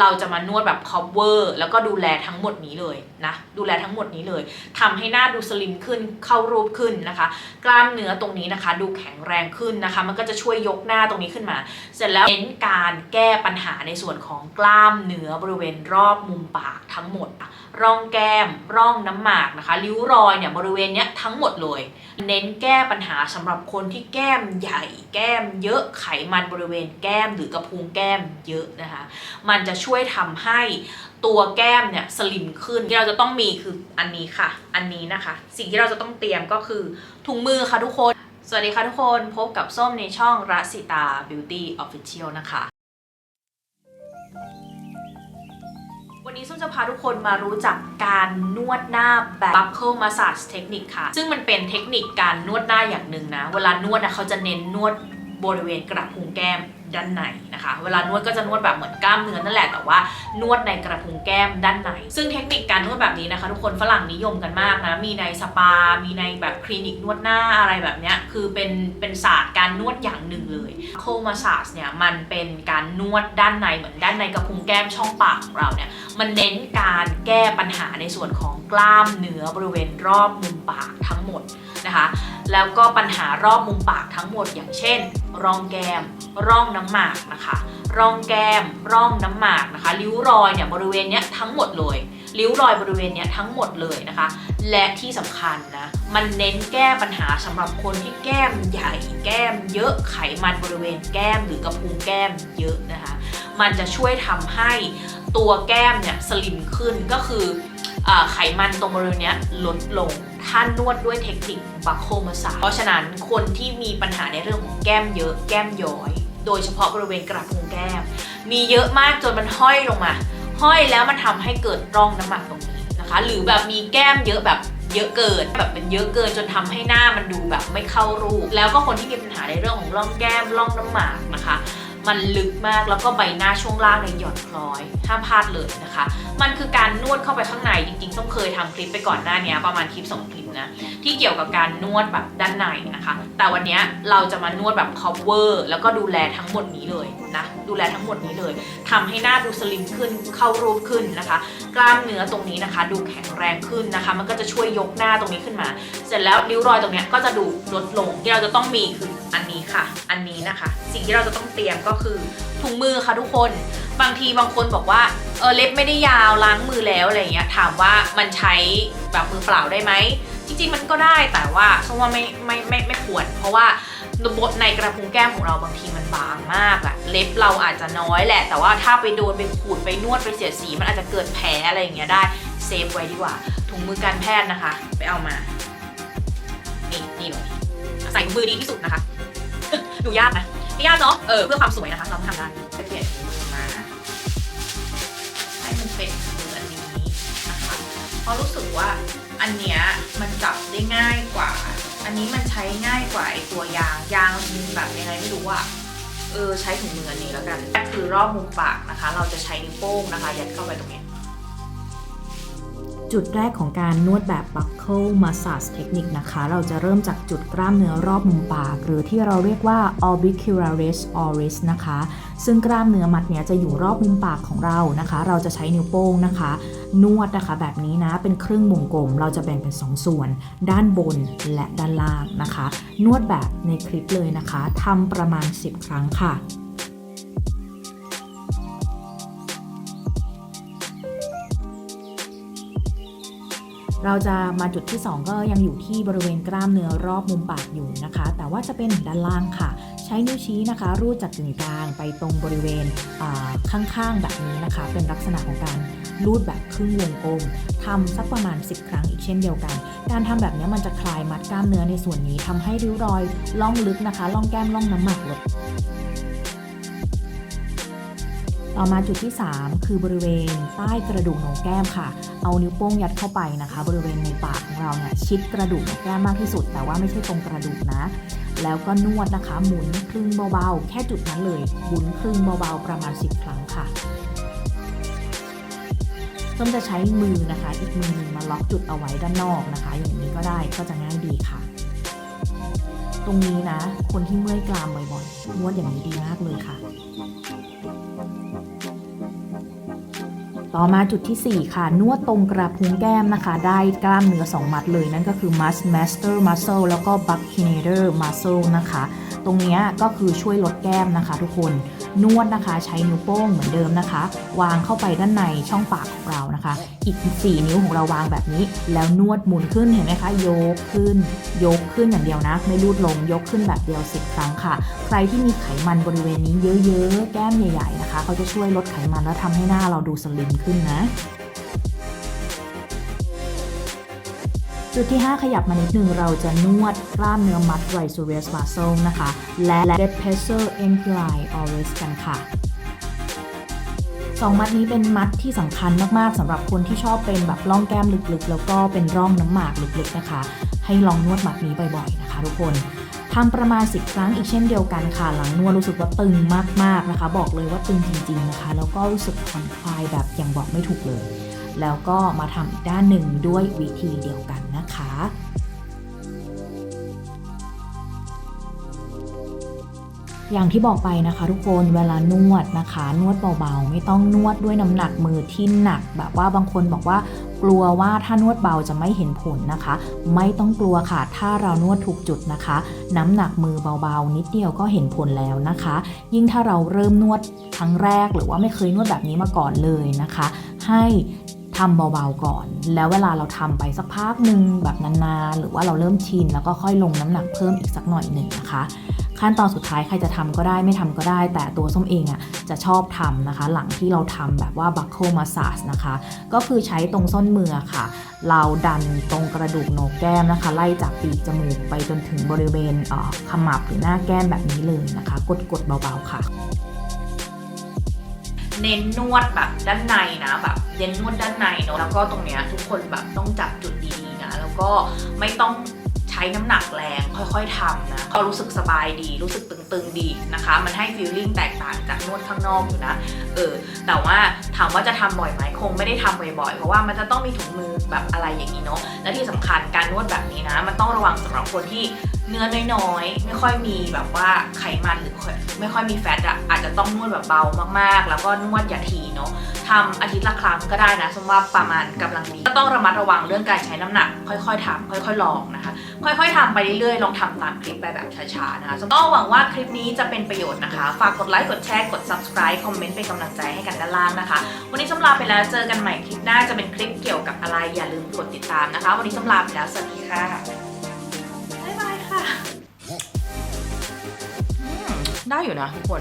เราจะมานวดแบบ cover แล้วก็ดูแลทั้งหมดนี้เลยนะดูแลทั้งหมดนี้เลยทำให้หน้าดูสลิมขึ้นเข้ารูปขึ้นนะคะ กล้ามเนื้อตรงนี้นะคะ ดูแข็งแรงขึ้นนะคะ มันก็จะช่วยยกหน้าตรงนี้ขึ้นมา เสร็จแล้วเน้นการแก้ปัญหาในส่วนของกล้ามเนื้อบริเวณรอบมุมปากทั้งหมด ร่องแก้มร่องน้ำหมากนะคะริ้วรอยเนี่ยบริเวณเนี้ยทั้งหมดเลย เน้นแก้ปัญหาสำหรับคนที่แก้มใหญ่ แก้มเยอะไขมันบริเวณแก้มหรือกระพุ้งแก้มเยอะนะคะ มันจะช่วยทำให้ตัวแก้มเนี่ยสลิมขึ้นที่เราจะต้องมีคืออันนี้ค่ะ อันนี้นะคะ สิ่งที่เราจะต้องเตรียมก็คือถุงมือค่ะทุกคน สวัสดีค่ะทุกคนพบกับส้มในช่องรัสิตา Beauty Official นะคะวันนี้ส้มจะพาทุกคนมารู้จักการนวดหน้าแบบ buckle massage technique ค่ะ ซึ่งมันเป็นเทคนิคการนวดหน้าอย่างหนึ่งนะ เวลานวดนะเขาจะเน้นนวดบริเวณกระพุ้งแก้ม ด้านในนะคะ เวลานวดก็จะนวดแบบเหมือนกล้ามเนื้อนั่นแหละแต่ว่านวดในกระพุ้งแก้มด้านใน ซึ่งเทคนิคการนวดแบบนี้นะคะทุกคนฝรั่งนิยมกันมากนะ มีในสปา มีในแบบคลินิกนวดหน้าอะไรแบบเนี้ย คือเป็นเป็นศาสตร์การนวดอย่างหนึ่งเลยโคมาสาสเนี่ยมันเป็นการนวดด้านในเหมือนด้านในกระพุ้งแก้มช่องปากของเราเนี่ยมันเน้นการแก้ปัญหาในส่วนของกล้ามเนื้อบริเวณรอบมุมปากทั้งหมดนะคะ แล้วก็ปัญหารอบมุมปากทั้งหมดอย่างเช่น ร่องแก้ม ร่องน้ำหมากนะคะ ร่องแก้ม ร่องน้ำหมากนะคะ ริ้วรอยเนี่ยบริเวณเนี้ยทั้งหมดเลย ริ้วรอยบริเวณเนี้ยทั้งหมดเลยนะคะ และที่สำคัญนะ มันเน้นแก้ปัญหาสำหรับคนที่แก้มใหญ่ แก้มเยอะ ไขมันบริเวณแก้มหรือกระพุ้งแก้มเยอะนะคะ มันจะช่วยทำให้ตัวแก้มเนี่ยสลิมขึ้นก็คือ ไขมันตรงบริเวณนี้ลดลงถ้านวดด้วยเทคนิคบัคโคมาสาเพราะฉะนั้นคนที่มีปัญหาในเรื่องของแก้มเยอะแก้มย้อย โดยเฉพาะบริเวณกระพุ้งแก้ม มีเยอะมากจนมันห้อยลงมา ห้อยแล้วมันทำให้เกิดร่องน้ำหมักตรงนี้นะคะ หรือแบบมีแก้มเยอะแบบเยอะเกินแบบเป็นเยอะเกินจนทำให้หน้ามันดูแบบไม่เข้ารูป แล้วก็คนที่มีปัญหาในเรื่องของร่องแก้มร่องน้ำหมากนะคะ มันลึกมากแล้วก็ใบหน้าช่วงล่างในยหย่อนคล้อย ห้ามพลาดเลยนะคะ มันคือการนวดเข้าไปข้างในจริงๆ ต้องเคยทำคลิปไปก่อนหน้านี้ประมาณคลิปสองคลิปนะที่เกี่ยวกับการนวดแบบด้านในนะคะ แต่วันนี้เราจะมานวดแบบ cover แล้วก็ดูแลทั้งหมดนี้เลยนะดูแลทั้งหมดนี้เลยทำให้หน้าดูสลิมขึ้นเข้ารูปขึ้นนะคะ กล้ามเนื้อตรงนี้นะคะ ดูแข็งแรงขึ้นนะคะ มันก็จะช่วยยกหน้าตรงนี้ขึ้นมา เสร็จแล้วริ้วรอยตรงนี้ก็จะดูลดลงที่เราจะต้องมีคืออันนี้ค่ะ อันนี้นะคะ สิ่งที่เราจะต้องเตรียมก็คือถุงมือค่ะทุกคน บางทีบางคนบอกว่าเออเล็บไม่ได้ยาวล้างมือแล้วอะไรเงี้ยถามว่ามันใช้แบบมือเปล่าได้ไหมจริงๆมันก็ได้แต่ว่าเพราะว่าไม่ไม่ไม่ไม่ควรเพราะว่า บทในกระพุ้งแก้มของเราบางทีมันบางมากอะเล็บเราอาจจะน้อยแหละ แต่ว่าถ้าไปโดนไปขูดไปนวดไปเสียดสีมันอาจจะเกิดแผลอะไรอย่างเงี้ยได้เซฟไว้ดีกว่า ถุงมือการแพทย์นะคะ ไปเอามา นี่นี่เลยใส่ถุงมือดีที่สุดนะคะดูยากนะไม่ยากเนาะเออเพื่อความสวยนะคะเราทำได้จะเปลี่ยนถุงมือมาให้มันเป็นมืออันนี้นะคะเพราะรู้สึกว่าอันเนี้ยมันจับได้ง่ายกว่า อันนี้มันใช้ง่ายกว่าไอตัวยางยางมันแบบยังไงไม่รู้อะเออใช้ถุงมืออันนี้แล้วกันคือรอบมุมปากนะคะ เราจะใช้นิ้วโป้งนะคะ ยัดเข้าไปตรงนี้ จุดแรกของการนวดแบบ buckle massage technique นะคะ เราจะเริ่มจากจุดกล้ามเนื้อรอบมุมปาก หรือที่เราเรียกว่า orbicularis oris นะคะ ซึ่งกล้ามเนื้อมัดเนี้ยจะอยู่รอบมุมปากของเรานะคะ เราจะใช้นิ้วโป้งนะคะ นวดนะคะแบบนี้นะ เป็นครึ่งวงกลม เราจะแบ่งเป็น 2ส่วน ด้านบนและด้านล่างนะคะ นวดแบบในคลิปเลยนะคะทำประมาณ 10 ครั้งค่ะ เราจะมาจุดที่ 2 ก็ยังอยู่ที่บริเวณกล้ามเนื้อรอบมุมปากอยู่นะคะ แต่ว่าจะเป็นด้านล่างค่ะ ใช้นิ้วชี้นะคะ รูดจากกึ่งกลางไปตรงบริเวณข้างๆแบบนี้นะคะ เป็นลักษณะของการรูดแบบครึ่งวงกลมทำสักประมาณ 10 ครั้งอีกเช่นเดียวกัน การทำแบบนี้มันจะคลายมัดกล้ามเนื้อในส่วนนี้ทำให้ริ้วรอยล่องลึกนะคะล่องแก้มล่องน้ำหมากลด ต่อมาจุดที่ 3 คือบริเวณใต้กระดูกโหนกแก้มค่ะ เอานิ้วโป้งยัดเข้าไปนะคะ บริเวณในปากของเราเนี่ยชิดกระดูกโหนกแก้มมากที่สุด แต่ว่าไม่ใช่ตรงกระดูกนะ แล้วก็นวดนะคะ หมุนครึ่งเบาๆ แค่จุดนั้นเลยหมุนครึ่งเบาๆประมาณ 10 ครั้งค่ะส้มจะใช้มือนะคะ อีกมือนึงมาล็อกจุดเอาไว้ด้านนอกนะคะ อย่างนี้ก็ได้ก็จะง่ายดีค่ะ ตรงนี้นะ คนที่เมื่อยกรามบ่อยๆนวดอย่างนี้ดีมากเลยค่ะ ต่อมาจุดทีสี่ 4 ค่ะ นวดตรงกระพุ้งแก้มนะคะ ได้กล้ามเนื้อ 2 มัดเลย นั่นก็คือ mus master muscle แล้วก็ buckinator muscle นะคะ ตรงนี้ก็คือช่วยลดแก้มนะคะ ทุกคนนวดนะคะ ใช้นิ้วโป้งเหมือนเดิมนะคะ วางเข้าไปด้านในช่องปากของเรานะคะ อีก 4 นิ้วของเราวางแบบนี้ แล้วนวดหมุนขึ้นเห็นไหมคะ ยกขึ้น ยกขึ้นอย่างเดียวนะ ไม่ลูดลงยกขึ้นแบบเดียว 10 ครั้งค่ะ ใครที่มีไขมันบริเวณนี้เยอะๆ แก้มใหญ่ ๆ นะคะเขาจะช่วยลดไขมันแล้วทำให้หน้าเราดูสลิมขึ้นนะ จุดที่ 5 ขยับมานิดนึงเราจะนวดกล้ามเนื้อมัด triceps muscle นะคะ และ depressor ankle oris กันค่ะสองมัดนี้เป็นมัดที่สำคัญมากๆสำหรับคนที่ชอบเป็นแบบร่องแก้มลึกๆ แล้วก็เป็นร่องน้ำหมากลึกๆนะคะ ให้ลองนวดมัดนี้บ่อยๆนะคะ ทุกคนทำประมาณ 10 ครั้งอีกเช่นเดียวกันค่ะ หลังนวดรู้สึกว่าตึงมากๆนะคะ บอกเลยว่าตึงจริง ๆนะคะ แล้วก็รู้สึกผ่อนคลายแบบอย่างบอกไม่ถูกเลย แล้วก็มาทำอีกด้านหนึ่งด้วยวิธีเดียวกันนะคะอย่างที่บอกไปนะคะ ทุกคนเวลานวดนะคะ นวดเบาๆ ไม่ต้องนวดด้วยน้ำหนักมือที่หนัก แบบว่าบางคนบอกว่ากลัวว่าถ้านวดเบาจะไม่เห็นผลนะคะ ไม่ต้องกลัวค่ะ ถ้าเรานวดถูกจุดนะคะ น้ำหนักมือเบาๆ นิดเดียวก็เห็นผลแล้วนะคะ ยิ่งถ้าเราเริ่มนวดครั้งแรก หรือว่าไม่เคยนวดแบบนี้มาก่อนเลยนะคะ ให้ ทำเบาๆก่อน แล้วเวลาเราทำไปสักพักหนึ่งแบบนานๆ หรือว่าเราเริ่มชินแล้วก็ค่อยลงน้ำหนักเพิ่มอีกสักหน่อยหนึ่งนะคะ ขั้นตอนสุดท้ายใครจะทำก็ได้ไม่ทำก็ได้ แต่ตัวส้มเองอะจะชอบทำนะคะ หลังที่เราทำแบบว่า buckle massage นะคะ ก็คือใช้ตรงส้นมือค่ะ เราดันตรงกระดูกโหนกแก้มนะคะ ไล่จากปีกจมูกไปจนถึงบริเวณเออขมับหรือหน้าแก้มแบบนี้เลยนะคะ กดๆเบาๆค่ะ เน้นนวดแบบด้านในนะแบบเน้นนวดด้านในเนอะแล้วก็ตรงเนี้ยทุกคนแบบต้องจับจุดดีๆนะแล้วก็ไม่ต้องใช้น้ำหนักแรงค่อยๆทำนะก็รู้สึกสบายดี รู้สึกตึงๆดีนะคะ มันให้ฟีลลิ่งแตกต่างจากนวดข้างนอกอยู่นะเออแต่ว่าถามว่าจะทำบ่อยไหมคงไม่ได้ทำบ่อยๆ เพราะว่ามันจะต้องมีถุงมือแบบอะไรอย่างนี้เนาะและที่สำคัญการนวดแบบนี้นะ มันต้องระวังสำหรับคนที่ เนื้อน้อยๆ ไม่ค่อยมีแบบว่าไขมันหรือไม่ค่อยมีแฟตอะอาจจะต้องนวดแบบเบามากๆ แล้วก็นวดอย่าทีเนาะทำอาทิตย์ละครั้งก็ได้นะสมว่าประมาณกำลังดีก็ต้องระมัดระวังเรื่องการใช้น้ำหนัก ค่อยๆทำค่อยๆลองนะคะ ค่อยๆทำไปเรื่อยๆลองทำตามคลิปไปแบบช้าๆนะคะก็หวังว่าคลิปนี้จะเป็นประโยชน์นะคะ ฝากกดไลค์กดแชร์กด subscribe คอมเมนต์เป็นกำลังใจให้กันด้านล่างนะคะ วันนี้สำลาไปแล้วเจอกันใหม่คลิปหน้าจะเป็นคลิปเกี่ยวกับอะไรอย่าลืมกดติดตามนะคะ วันนี้สำลาไปแล้วสวัสดีค่ะ ได้อยู่นะทุกคน